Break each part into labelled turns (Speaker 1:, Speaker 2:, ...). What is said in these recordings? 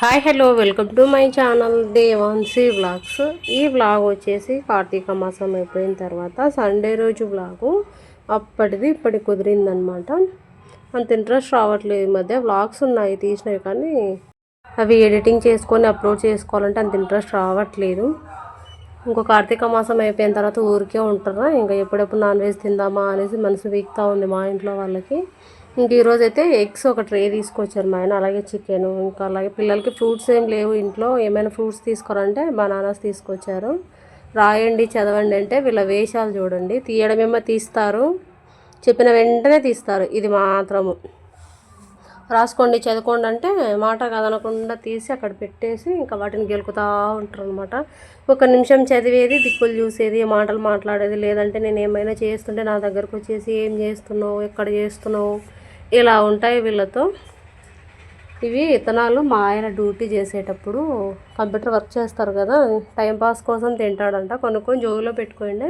Speaker 1: Hi hello welcome to my channel Devansi vlogs. ఈ vlog వచ్చేసి కార్తీక మాసం అయిపోయిన తర్వాత సండే రోజు వ్లాగు. అప్పటిది ఇప్పటి కుదిరిందనమాట. అంత ఇంట్రెస్ట్ రావట్లేదు ఈ మధ్య. వ్లాగ్స్ ఉన్నాయి తీసినవి కానీ అవి ఎడిటింగ్ చేసుకొని అప్లోడ్ చేసుకోవాలంటే అంత ఇంట్రెస్ట్ రావట్లేదు. ఇంకో కార్తీక మాసం అయిపోయిన తర్వాత ఊరికే ఉంటారా ఇంకా ఎప్పుడెప్పుడు నాన్ వెజ్ తిందామా అనేసి మనసు వీక్తా ఉంది మా ఇంట్లో వాళ్ళకి. ఇంక ఈరోజు అయితే ఎగ్స్ ఒక ట్రే తీసుకొచ్చారు మా ఆయన అలాగే చికెన్ ఇంకా అలాగే పిల్లలకి ఫ్రూట్స్ ఏం లేవు ఇంట్లో. ఏమైనా ఫ్రూట్స్ తీసుకోరంటే బనానాస్ తీసుకొచ్చారు. రాయండి చదవండి అంటే వీళ్ళ వేషాలు చూడండి. తీయడమేమో తీస్తారు. చెప్పిన వెంటనే తీస్తారు. ఇది మాత్రము. రాసుకోండి చదువుకోండి అంటే మాట కదనకుండా తీసి అక్కడ పెట్టేసి ఇంకా వాటిని గెలుకుతూ ఉంటారు అనమాట ఒక నిమిషం చదివేది దిక్కులు చూసేది మాటలు మాట్లాడేది. లేదంటే నేను ఏమైనా చేస్తుంటే నా దగ్గరకు వచ్చేసి ఏం చేస్తున్నావు ఎక్కడ చేస్తున్నావు? ఇలా ఉంటాయి వీళ్ళతో. ఇవి ఇతనాలు మా ఆయన డ్యూటీ చేసేటప్పుడు కంప్యూటర్ వర్క్ చేస్తారు కదా టైంపాస్ కోసం తింటాడంట. కొనుక్కొని జోబులో పెట్టుకోండి.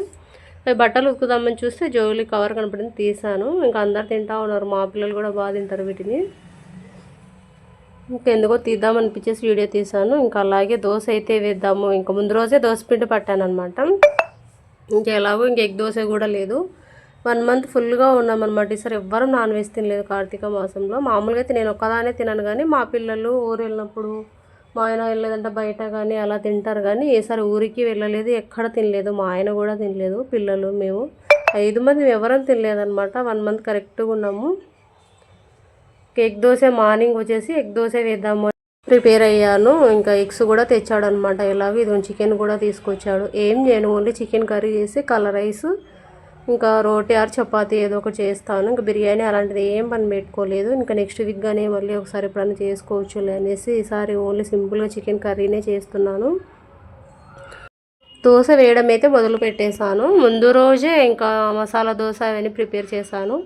Speaker 1: బట్టలు ఉతుకుదామని చూస్తే జోబులు కవర్ కనపడింది తీసాను ఇంకా అందరు తింటా ఉన్నారు మా పిల్లలు కూడా బాగా తింటారు వీటిని. ఇంకెందుకో తీద్దాం అనిపించేసి వీడియో తీసాను ఇంకా అలాగే దోశ అయితే వేద్దాము. ఇంకా ముందు రోజే దోశ పిండి పట్టాను అనమాట ఇంకెలాగో ఇంక ఎగ్ దోశ కూడా లేదు. వన్ మంత్ ఫుల్గా ఉన్నాం అనమాట ఈసారి ఎవ్వరూ నాన్ వెజ్ తినలేదు కార్తీక మాసంలో. మామూలుగా అయితే నేను ఒక్కదానే తినను కానీ మా పిల్లలు ఊరు వెళ్ళినప్పుడు మా ఆయన వెళ్ళలేదంటే బయట కానీ అలా తింటారు కానీ ఈసారి ఊరికి వెళ్ళలేదు ఎక్కడ తినలేదు మా ఆయన కూడా తినలేదు పిల్లలు మేము. ఐదు మంది ఎవరం తినలేదన్నమాట. వన్ మంత్ కరెక్ట్గా ఉన్నాము. ఎగ్ దోశ మార్నింగ్ వచ్చేసి ఎగ్ దోశ వేద్దాము ప్రిపేర్ అయ్యాను. ఇంకా ఎగ్స్ కూడా తెచ్చాడు అనమాట ఇలాగ ఇది చికెన్ కూడా తీసుకొచ్చాడు. ఏం చేయను ఓన్లీ చికెన్ కర్రీ చేసి కలర్ రైస్ ఇంకా రోటీ ఆర్ చపాతి ఏదో ఒకటి చేస్తాను. ఇంకా బిర్యానీ అలాంటిది ఏం పని పెట్టుకోలేదు. ఇంకా నెక్స్ట్ వీక్ కానీ మళ్ళీ ఒకసారి ఎప్పుడైనా చేసుకోవచ్చు అనేసి ఈసారి ఓన్లీ సింపుల్గా చికెన్ కర్రీనే చేస్తున్నాను. దోశ వేయడం అయితే మొదలు పెట్టేశాను. ముందు రోజే ఇంకా మసాలా దోశ అవన్నీ ప్రిపేర్ చేశాను.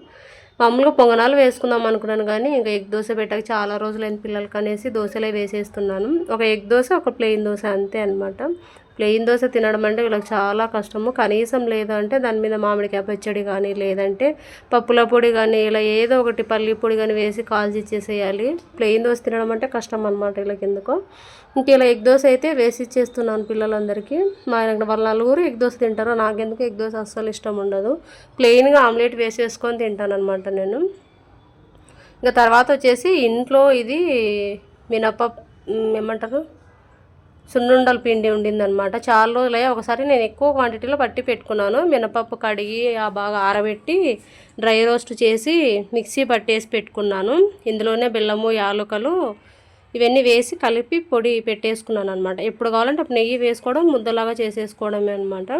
Speaker 1: మామూలుగా పొంగనాలు వేసుకుందాం అనుకున్నాను కానీ ఇంకా ఎగ్ దోశ పెట్టాక చాలా రోజులైన పిల్లలకి అనేసి దోశలే వేసేస్తున్నాను. ఒక ఎగ్ దోశ ఒక ప్లెయిన్ దోశ అంతే అనమాట ప్లెయిన్ దోశ తినడం అంటే వీళ్ళకి చాలా కష్టము. కనీసం లేదంటే దాని మీద మామిడికాయ పచ్చడి కానీ లేదంటే పప్పుల పొడి కానీ ఇలా ఏదో ఒకటి పల్లి పొడి కానీ వేసి కాల్చి ఇచ్చేసేయాలి. ప్లెయిన్ దోశ తినడం అంటే కష్టం అనమాట వీళ్ళకి ఎందుకో. ఇంక ఇలా ఎగ్ దోశ అయితే వేసి ఇచ్చేస్తున్నాను పిల్లలందరికీ. మా వాళ్ళ నలుగురు ఎగ్ దోశ తింటారు నాకెందుకు ఎగ్ దోశ అస్సలు ఇష్టం ఉండదు. ప్లెయిన్గా ఆమ్లెట్ వేసేసుకొని తింటాను అనమాట నేను. ఇంకా తర్వాత వచ్చేసి ఇంట్లో ఇది మినప ఏమంటారు? సున్నుండల పిండి ఉండిందనమాట చాలా రోజులే ఒకసారి నేను ఎక్కువ క్వాంటిటీలో పట్టి పెట్టుకున్నాను. మినపప్పు కడిగి ఆ బాగా ఆరబెట్టి డ్రై రోస్ట్ చేసి మిక్సీ పట్టేసి పెట్టుకున్నాను. ఇందులోనే బెల్లము యాలకులు ఇవన్నీ వేసి కలిపి పొడి పెట్టేసుకున్నాను అనమాట ఎప్పుడు కావాలంటే అప్పుడు నెయ్యి వేసుకోవడం ముద్దలాగా చేసేసుకోవడమే అనమాట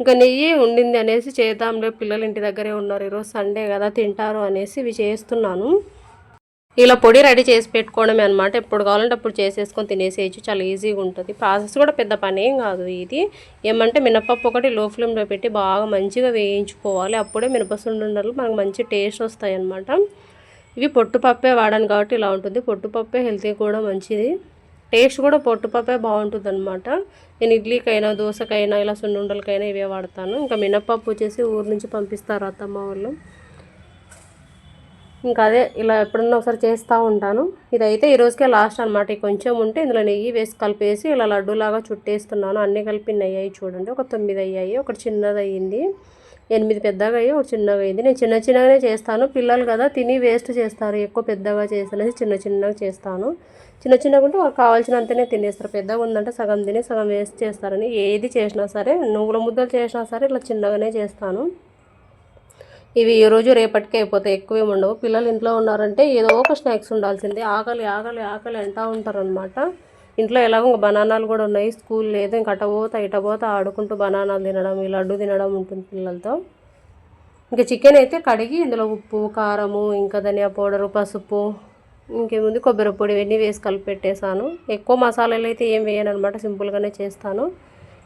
Speaker 1: ఇంకా నెయ్యి ఉండింది అనేసి చేద్దాంలే పిల్లలు ఇంటి దగ్గరే ఉన్నారు ఈరోజు సండే కదా తింటారు అనేసి ఇవి చేస్తున్నాను. ఇలా పొడి రెడీ చేసి పెట్టుకోవడమే అనమాట ఎప్పుడు కావాలంటే అప్పుడు చేసేసుకొని తినేసేయచ్చు. చాలా ఈజీగా ఉంటుంది. ప్రాసెస్ కూడా పెద్ద పని ఏం కాదు ఇది. ఏమంటే మినపప్పు ఒకటి లో ఫ్లేమ్లో పెట్టి బాగా మంచిగా వేయించుకోవాలి. అప్పుడే మినపసుండలు మనకు మంచి టేస్ట్ వస్తాయనమాట ఇవి పొట్టుపప్పే వాడాను కాబట్టి ఇలా ఉంటుంది. పొట్టుపప్పే హెల్తీ కూడా మంచిది. టేస్ట్ కూడా పొట్టుపప్పే బాగుంటుంది అనమాట నేను ఇడ్లీకైనా దోశకైనా ఇలా సున్నుండలకైనా ఇవే వాడతాను. ఇంకా మినపప్పు వచ్చేసి ఊరు నుంచి పంపిస్తారు అత్తమ్మ వాళ్ళు. ఇంకా అదే ఇలా ఎప్పుడన్నా ఒకసారి చేస్తూ ఉంటాను. ఇదైతే ఈరోజుకే లాస్ట్ అనమాట కొంచెం ఉంటే ఇందులో నెయ్యి వేసి కలిపేసి ఇలా లడ్డూలాగా చుట్టేస్తున్నాను. అన్నీ కలిపి అయ్యాయి చూడండి. ఒక తొమ్మిది అయ్యాయి. ఒకటి చిన్నది అయ్యింది. ఎనిమిది పెద్దగా అయ్యి ఒక చిన్నగా అయింది నేను చిన్న చిన్నగానే చేస్తాను. పిల్లలు కదా తిని వేస్ట్ చేస్తారు. ఎక్కువ పెద్దగా చేసినది చిన్న చిన్నగా చేస్తాను. చిన్న చిన్నగా ఉంటే వాళ్ళకి కావాల్సినంతనే తినేస్తారు. పెద్దగా ఉందంటే సగం తిని సగం వేస్ట్ చేస్తారని ఏది చేసినా సరే నువ్వుల ముద్దలు చేసినా సరే ఇలా చిన్నగానే చేస్తాను. ఇవి ఈరోజు రేపటికే అయిపోతాయి. ఎక్కువ ఉండవు. పిల్లలు ఇంట్లో ఉన్నారంటే ఏదో ఒక స్నాక్స్ ఉండాల్సిందే. ఆకలి ఆకలి ఆకలి అంటూ ఉంటారనమాట ఇంట్లో ఎలాగో బనానాలు కూడా ఉన్నాయి. స్కూల్ లేదు. ఇంక అట పోతా ఇట ఆడుకుంటూ బనానాలు తినడం ఈ లడ్డు తినడం ఉంటుంది పిల్లలతో. ఇంకా చికెన్ అయితే కడిగి ఇందులో ఉప్పు కారము ఇంకా ధనియా పౌడరు పసుపు ఇంకేముంది కొబ్బరి పొడి ఇవన్నీ వేసి కలిపి పెట్టేశాను ఎక్కువ మసాలాలు అయితే ఏం వేయను అనమాట సింపుల్గానే చేస్తాను.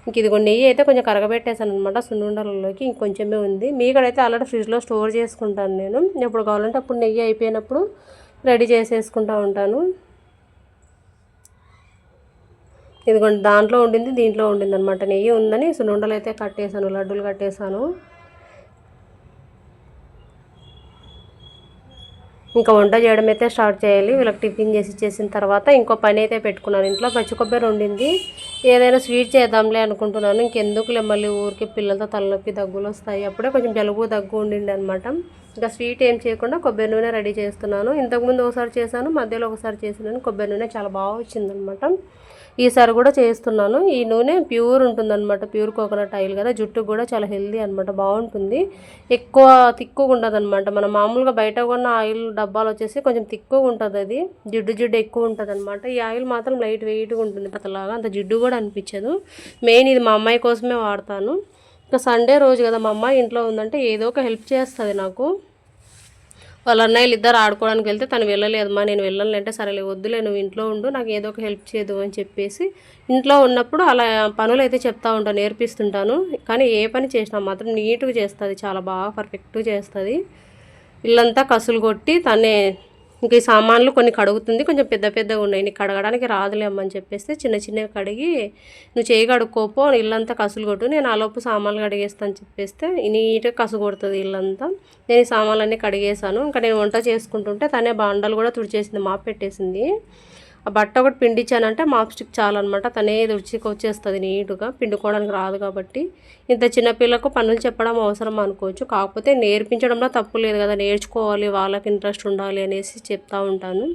Speaker 1: ఇంక ఇదిగో నెయ్యి అయితే కొంచెం కరగబెట్టేసాను అనమాట సున్నుండలలోకి ఇంకొంచెమే ఉంది. మీకడైతే ఆల్రెడీ ఫ్రిడ్జ్లో స్టోర్ చేసుకుంటాను నేను. ఎప్పుడు కావాలంటే అప్పుడు నెయ్యి అయిపోయినప్పుడు రెడీ చేసేసుకుంటూ ఉంటాను. ఇదిగోండి దాంట్లో ఉండింది దీంట్లో ఉండింది అనమాట నెయ్యి ఉందని సున్నుండలు అయితే కట్టేశాను లడ్డూలు కట్టేశాను. ఇంకా వంట చేయడం అయితే స్టార్ట్ చేయాలి. వీళ్ళకి టిఫిన్ చేసి చేసిన తర్వాత ఇంకో పని అయితే పెట్టుకున్నాను. ఇంట్లో పచ్చి కొబ్బరి ఉండింది ఏదైనా స్వీట్ చేద్దాంలే అనుకుంటున్నాను. ఇంకెందుకులే మళ్ళీ ఊరికి పిల్లలతో తలనొప్పి దగ్గులు వస్తాయి. అప్పుడే కొంచెం జలుబు దగ్గు ఉండింది అనమాట ఇంకా స్వీట్ ఏం చేయకుండా కొబ్బరి నూనె రెడీ చేస్తున్నాను. ఇంతకుముందు ఒకసారి చేశాను మధ్యలో ఒకసారి చేసినాను కొబ్బరి నూనె చాలా బాగా వచ్చిందనమాట ఈసారి కూడా చేస్తున్నాను. ఈ నూనె ప్యూర్ ఉంటుందన్నమాట. ప్యూర్ కోకోనట్ ఆయిల్ కదా జుట్టు కూడా చాలా హెల్దీ అనమాట బాగుంటుంది. ఎక్కువ తిక్కుగా ఉండదన్నమాట. మనం మామూలుగా బయట కొన్న ఆయిల్ డబ్బాలు వచ్చేసి కొంచెం తిక్కుగా ఉంటుంది అది. జిడ్డు జిడ్డు ఎక్కువ ఉంటుంది అనమాట ఈ ఆయిల్ మాత్రం లైట్ వెయిట్గా ఉంటుంది. పతలాగా అంత జిడ్డు కూడా అనిపించదు. మెయిన్ ఇది మా అమ్మాయి కోసమే వాడతాను. ఇంకా సండే రోజు కదా మా అమ్మ ఇంట్లో ఉందంటే ఏదో ఒక హెల్ప్ చేస్తుంది నాకు. వాళ్ళ అన్నయ్యలు ఇద్దరు ఆడుకోవడానికి వెళ్తే తను వెళ్ళలేదమ్మా నేను వెళ్ళను అంటే సరేలే వద్దులే నువ్వు ఇంట్లో ఉండు నాకు ఏదో ఒక హెల్ప్ చేయదు అని చెప్పేసి ఇంట్లో ఉన్నప్పుడు అలా పనులు అయితే చెప్తా ఉంటాను నేర్పిస్తుంటాను. కానీ ఏ పని చేసినా మాత్రం నీట్గా చేస్తుంది చాలా బాగా పర్ఫెక్ట్గా చేస్తుంది. ఇల్లంతా కసులు కొట్టి తనే ఇంక ఈ సామాన్లు కొన్ని కడుగుతుంది కొంచెం పెద్ద పెద్దగా ఉన్నాయి. నీకు కడగడానికి రాదులే అమ్మని చెప్పేస్తే చిన్న చిన్నవి కడిగి నువ్వు చేయి కడుక్కోపో ఇల్లంతా కసులు కొట్టు నేను ఆలోపు సామాన్లు కడిగేస్తాను చెప్పేస్తే నీట్గా కసు కొడుతుంది ఇల్లంతా. నేను ఈ సామాన్లన్నీ కడిగేసాను ఇంకా నేను వంట చేసుకుంటుంటే తనే బాండలు కూడా తుడిచేసింది మా పెట్టేసింది. ఆ బట్ట ఒకటి పిండిచ్చానంటే మాప్ స్టిక్ చాలన్నమాట. తనే రుచికి వచ్చేస్తుంది నీట్గా. పిండుకోవడానికి రాదు కాబట్టి. ఇంత చిన్నపిల్లకు పనులు చెప్పడం అవసరం అనుకోవచ్చు. కాకపోతే నేర్పించడంలో తప్పు లేదు కదా. నేర్చుకోవాలి వాళ్ళకి ఇంట్రెస్ట్ ఉండాలి అనేసి చెప్తా ఉంటాను.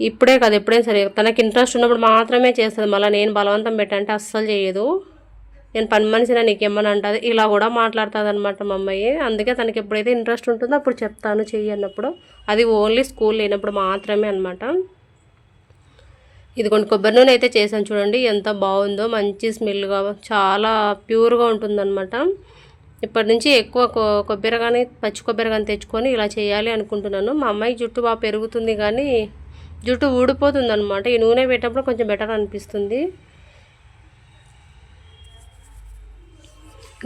Speaker 1: ఇప్పుడే కదా ఎప్పుడైనా సరే తనకి ఇంట్రెస్ట్ ఉన్నప్పుడు మాత్రమే చేస్తుంది. మళ్ళీ నేను బలవంతం పెట్టంటే అస్సలు చేయదు. నేను పని మనిషిన నీకేమని అంటుంది? ఇలా కూడా మాట్లాడుతుంది అనమాట మా అమ్మాయి అందుకే తనకి ఎప్పుడైతే ఇంట్రెస్ట్ ఉంటుందో అప్పుడు చెప్తాను చెయ్యి అన్నప్పుడు. అది ఓన్లీ స్కూల్ లేనప్పుడు మాత్రమే అనమాట ఇదిగోండి కొబ్బరి నూనె అయితే చేశాను చూడండి. ఎంత బాగుందో మంచి స్మెల్గా చాలా ప్యూర్గా ఉంటుందన్నమాట. ఇప్పటి నుంచి ఎక్కువ కొబ్బరి కానీ పచ్చి కొబ్బరి కానీ తెచ్చుకొని ఇలా చేయాలి అనుకుంటున్నాను. మా అమ్మాయి జుట్టు బాగా పెరుగుతుంది కానీ జుట్టు ఊడిపోతుంది అనమాట ఈ నూనె పెట్టినప్పుడు కొంచెం బెటర్ అనిపిస్తుంది.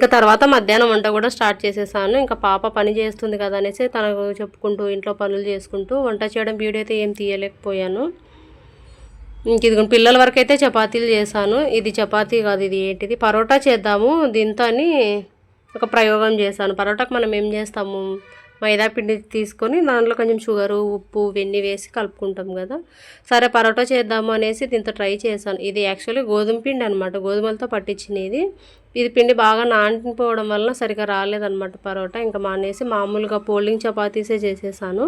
Speaker 1: ఇంకా తర్వాత మధ్యాహ్నం వంట కూడా స్టార్ట్ చేసేసాను. ఇంకా పాప పని చేస్తుంది కదా అనేసి తనకు చెప్పుకుంటూ ఇంట్లో పనులు చేసుకుంటూ వంట చేయడం వీడియో అయితే ఏం తీయలేకపోయాను. ఇంక ఇది పిల్లల వరకు అయితే చపాతీలు చేశాను. ఇది చపాతీ కాదు ఇది ఏంటిది? పరోటా చేద్దాము దీంతో అని ఒక ప్రయోగం చేశాను. పరోటాకు మనం ఏం చేస్తాము? మైదా పిండి తీసుకొని దాంట్లో కొంచెం షుగరు ఉప్పు వెన్ని వేసి కలుపుకుంటాం కదా. సరే పరోటా చేద్దాము అనేసి దీంతో ట్రై చేశాను. ఇది యాక్చువల్లీ గోధుమ పిండి అనమాట గోధుమలతో పట్టించినది ఇది. పిండి బాగా నానిపోవడం వల్ల సరిగా రాలేదనమాట పరోటా. ఇంకా మానేసి మామూలుగా పోల్డింగ్ చపాతీసే చేసేసాను.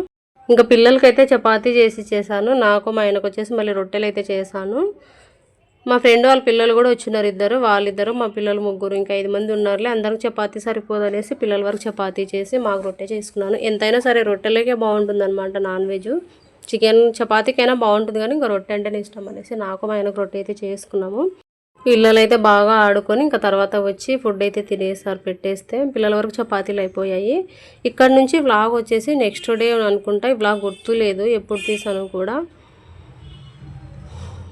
Speaker 1: ఇంకా పిల్లలకైతే చపాతీ చేసి చేశాను. నాకు మా ఆయనకు వచ్చేసి మళ్ళీ రొట్టెలు అయితే చేశాను. మా ఫ్రెండ్ వాళ్ళ పిల్లలు కూడా వచ్చినారు ఇద్దరు వాళ్ళిద్దరు మా పిల్లలు ముగ్గురు ఇంకా ఐదు మంది ఉన్నారులే అందరికి చపాతీ సరిపోదు అనేసి పిల్లల వరకు చపాతీ చేసి మాకు రొట్టె చేసుకున్నాను. ఎంతైనా సరే రొట్టెలకే బాగుంటుంది అనమాట నాన్ వెజ్. చికెన్ చపాతీకైనా బాగుంటుంది కానీ ఇంకా రొట్టె అంటేనే ఇష్టం అనేసి నాకు మా ఆయనకు రొట్టె అయితే చేసుకున్నాము. పిల్లలు అయితే బాగా ఆడుకొని ఇంకా తర్వాత వచ్చి ఫుడ్ అయితే తినేసారు పెట్టేస్తే పిల్లల వరకు చపాతీలు అయిపోయాయి. ఇక్కడ నుంచి వ్లాగ్ వచ్చేసి నెక్స్ట్ డే అనుకుంటా ఈ వ్లాగ్ గుర్తులేదు ఎప్పుడు తీసాను కూడా.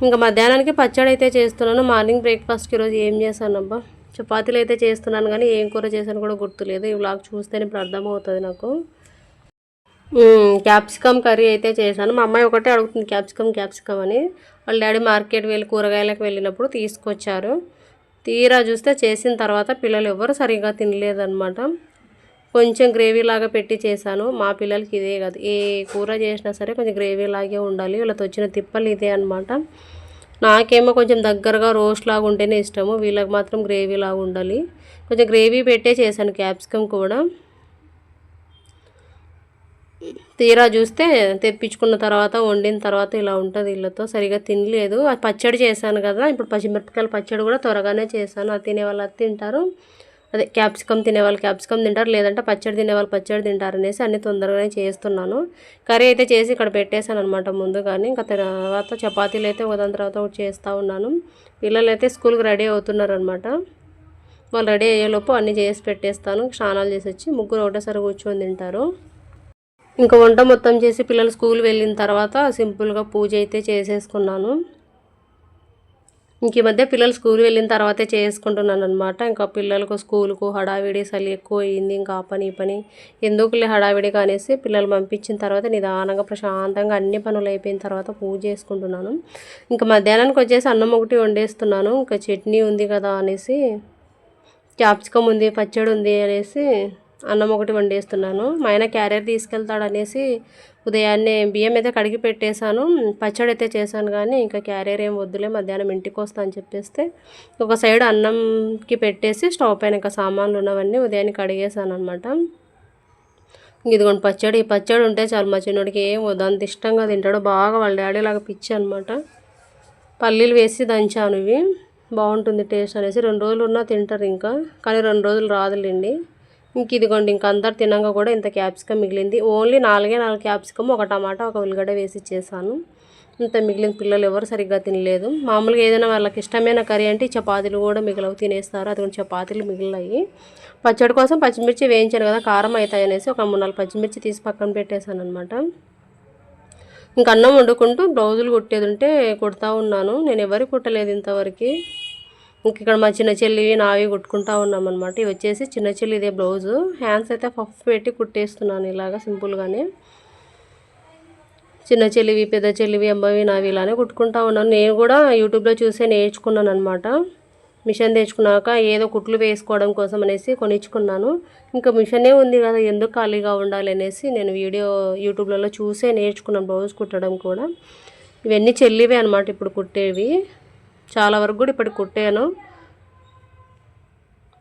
Speaker 1: ఇంకా మధ్యాహ్నానికి పచ్చడి అయితే చేస్తున్నాను. మార్నింగ్ బ్రేక్ఫాస్ట్కి ఈరోజు ఏం చేశానబ్బా? చపాతీలు అయితే చేస్తున్నాను కానీ ఏం కూర చేశాను కూడా గుర్తులేదు. ఈ వ్లాగ్ చూస్తేనే ఇప్పుడు అర్థమవుతుంది నాకు. క్యాప్సికమ్ కర్రీ అయితే చేశాను. మా అమ్మాయి ఒకటే అడుగుతుంది క్యాప్సికమ్ క్యాప్సికమ్ అని. వాళ్ళ డాడీ మార్కెట్ వెళ్ళి కూరగాయలకు వెళ్ళినప్పుడు తీసుకొచ్చారు. తీరా చూస్తే చేసిన తర్వాత పిల్లలు ఎవరు సరిగ్గా తినలేదన్నమాట. కొంచెం గ్రేవీ లాగా పెట్టి చేశాను. మా పిల్లలకి ఇదే కాదు ఏ కూర చేసినా సరే కొంచెం గ్రేవీ లాగే ఉండాలి. వీళ్ళతో వచ్చిన తిప్పలు ఇదే అనమాట నాకేమో కొంచెం దగ్గరగా రోస్ట్ లాగా ఉంటేనే ఇష్టము. వీళ్ళకి మాత్రం గ్రేవీ లాగా ఉండాలి. కొంచెం గ్రేవీ పెట్టే చేశాను క్యాప్సికమ్ కూడా. తీరా చూస్తే తెప్పించుకున్న తర్వాత వండిన తర్వాత ఇలా ఉంటుంది వీళ్ళతో. సరిగా తినలేదు. పచ్చడి చేశాను కదా ఇప్పుడు పచ్చిమిరపకాయల పచ్చడి కూడా త్వరగానే చేశాను. అది తినే వాళ్ళు అది తింటారు. అదే క్యాప్సికమ్ తినేవాళ్ళు క్యాప్సికమ్ తింటారు లేదంటే పచ్చడి తినేవాళ్ళు పచ్చడి తింటారు అనేసి అన్ని తొందరగానే చేస్తున్నాను. కర్రీ అయితే చేసి ఇక్కడ పెట్టేశాను అనమాట ముందు కానీ ఇంకా తర్వాత చపాతీలు అయితే ఒకదాని తర్వాత ఒకటి చేస్తూ ఉన్నాను. పిల్లలు అయితే స్కూల్కి రెడీ అవుతున్నారు అనమాట వాళ్ళు రెడీ అయ్యేలోపు అన్నీ చేసి పెట్టేస్తాను. స్నానాలు చేసి వచ్చి ముగ్గురు ఒకటేసారి కూర్చొని తింటారు. ఇంకా వంట మొత్తం చేసి పిల్లలు స్కూల్ వెళ్ళిన తర్వాత సింపుల్గా పూజ అయితే చేసేసుకున్నాను. ఇంక ఈ మధ్య పిల్లలు స్కూల్ వెళ్ళిన తర్వాతే చేసుకుంటున్నాను అనమాట ఇంకా పిల్లలకు స్కూల్కు హడావిడి చలి ఎక్కువ అయింది ఇంకా ఆ పని ఈ పని ఎందుకులే హడావిడి కానేసి పిల్లలు పంపించిన తర్వాత నిదానంగా ప్రశాంతంగా అన్ని పనులు అయిపోయిన తర్వాత పూజ చేసుకుంటున్నాను. ఇంకా మధ్యాహ్నానికి వచ్చేసి అన్నం ఒకటి వండేస్తున్నాను. ఇంకా చట్నీ ఉంది కదా అనేసి క్యాప్సికమ్ ఉంది పచ్చడి ఉంది అనేసి అన్నం ఒకటి వండేస్తున్నాను. మా ఆయన క్యారియర్ తీసుకెళ్తాడు అనేసి ఉదయాన్నే బియ్యం అయితే కడిగి పెట్టేశాను. పచ్చడి అయితే చేశాను కానీ ఇంకా క్యారియర్ ఏం వద్దులే మధ్యాహ్నం ఇంటికి వస్తా అని చెప్పేస్తే ఒక సైడ్ అన్నంకి పెట్టేసి స్టవ్ పైన ఇంకా సామాన్లు ఉన్నవన్నీ ఉదయాన్నే కడిగేశాను అనమాట ఇదిగోండి పచ్చడి. పచ్చడి ఉంటే చాలు మా చిన్నోడికి ఏం వద్దు అంత ఇష్టంగా తింటాడు. బాగా వాళ్ళ డాడీ లాగా పిచ్చి అనమాట పల్లీలు వేసి దంచాను ఇవి. బాగుంటుంది టేస్ట్ అనేసి రెండు రోజులు ఉన్నా తింటారు ఇంకా కానీ రెండు రోజులు రాదులేండి. ఇంక ఇదిగోండి ఇంక అందరు తినంగా కూడా ఇంత క్యాప్సికమ్ మిగిలింది. ఓన్లీ నాలుగే నాలుగు క్యాప్సికమ్ ఒక టమాటా ఒక ఉల్లిగడ్డ వేసి ఇచ్చేసాను. ఇంత మిగిలిన పిల్లలు ఎవరు సరిగ్గా తినలేదు. మామూలుగా ఏదైనా వాళ్ళకి ఇష్టమైన కర్రీ అంటే ఈ చపాతీలు కూడా మిగిలవు తినేస్తారు. అది చపాతీలు మిగిలినాయి. పచ్చడి కోసం పచ్చిమిర్చి వేయించాను కదా కారం అవుతాయి అనేసి ఒక మూడు నాలుగు పచ్చిమిర్చి తీసి పక్కన పెట్టేశాను అనమాట ఇంక అన్నం వండుకుంటూ బ్లౌజులు కుట్టేది ఉంటే కుడతా ఉన్నాను. నేను ఎవరు కుట్టలేదు ఇంతవరకు. ఇంక ఇక్కడ మా చిన్న చెల్లివి నావి కుట్టుకుంటా ఉన్నాం అనమాట ఇవి వచ్చేసి చిన్న చెల్లి ఇదే బ్లౌజు. హ్యాండ్స్ అయితే పఫ్ పెట్టి కుట్టేస్తున్నాను ఇలాగా సింపుల్గానే చిన్న చెల్లివి పెద్ద చెల్లివి అమ్మవి నావి ఇలానే కుట్టుకుంటా ఉన్నాను. నేను కూడా యూట్యూబ్లో చూసే నేర్చుకున్నాను అనమాట మిషన్ తెచ్చుకున్నాక ఏదో కుట్లు వేసుకోవడం కోసం అనేసి కొనిచ్చుకున్నాను. ఇంకా మిషనే ఉంది కదా ఎందుకు ఖాళీగా ఉండాలి అనేసి నేను వీడియో యూట్యూబ్లలో చూసే నేర్చుకున్నాను బ్లౌజ్ కుట్టడం కూడా. ఇవన్నీ చెల్లివే అనమాట ఇప్పుడు కుట్టేవి. చాలా వరకు కూడా ఇప్పుడు కుట్టాను.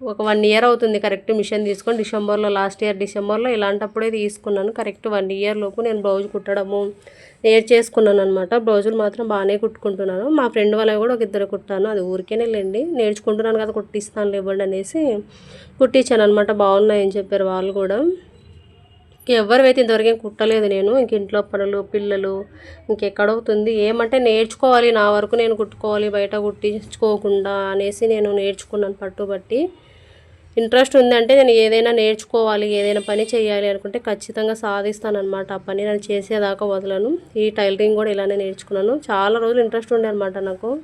Speaker 1: ఒక వన్ ఇయర్ అవుతుంది కరెక్ట్ మిషన్ తీసుకొని డిసెంబర్లో లాస్ట్ ఇయర్ డిసెంబర్లో ఇలాంటప్పుడే తీసుకున్నాను. కరెక్ట్ వన్ ఇయర్ లోపు నేను బ్లౌజ్ కుట్టడము నేర్చేసుకున్నాను అనమాట బ్లౌజులు మాత్రం బాగానే కుట్టుకుంటున్నాను. మా ఫ్రెండ్ వాళ్ళ కూడా ఒక ఇద్దరు కుట్టాను. అది ఊరికేనే లేండి. నేర్చుకుంటున్నాను కదా కుట్టిస్తాను ఇవ్వండి అనేసి కుట్టించాను అనమాట బాగున్నాయని చెప్పారు వాళ్ళు కూడా. ఎవరివైతే ఇంతవరకు కుట్టలేదు నేను. ఇంక ఇంట్లో పనులు పిల్లలు ఇంకెక్కడవుతుంది. ఏమంటే నేర్చుకోవాలి నా వరకు నేను కుట్టుకోవాలి బయట కుట్టించుకోకుండా అనేసి నేను నేర్చుకున్నాను పట్టుబట్టి. ఇంట్రెస్ట్ ఉందంటే నేను ఏదైనా నేర్చుకోవాలి ఏదైనా పని చేయాలి అనుకుంటే ఖచ్చితంగా సాధిస్తానమాట ఆ పని నేను చేసేదాకా వదలను. ఈ టైలరింగ్ కూడా ఇలానే నేర్చుకున్నాను. చాలా రోజులు ఇంట్రెస్ట్ ఉండే అనమాట నాకు.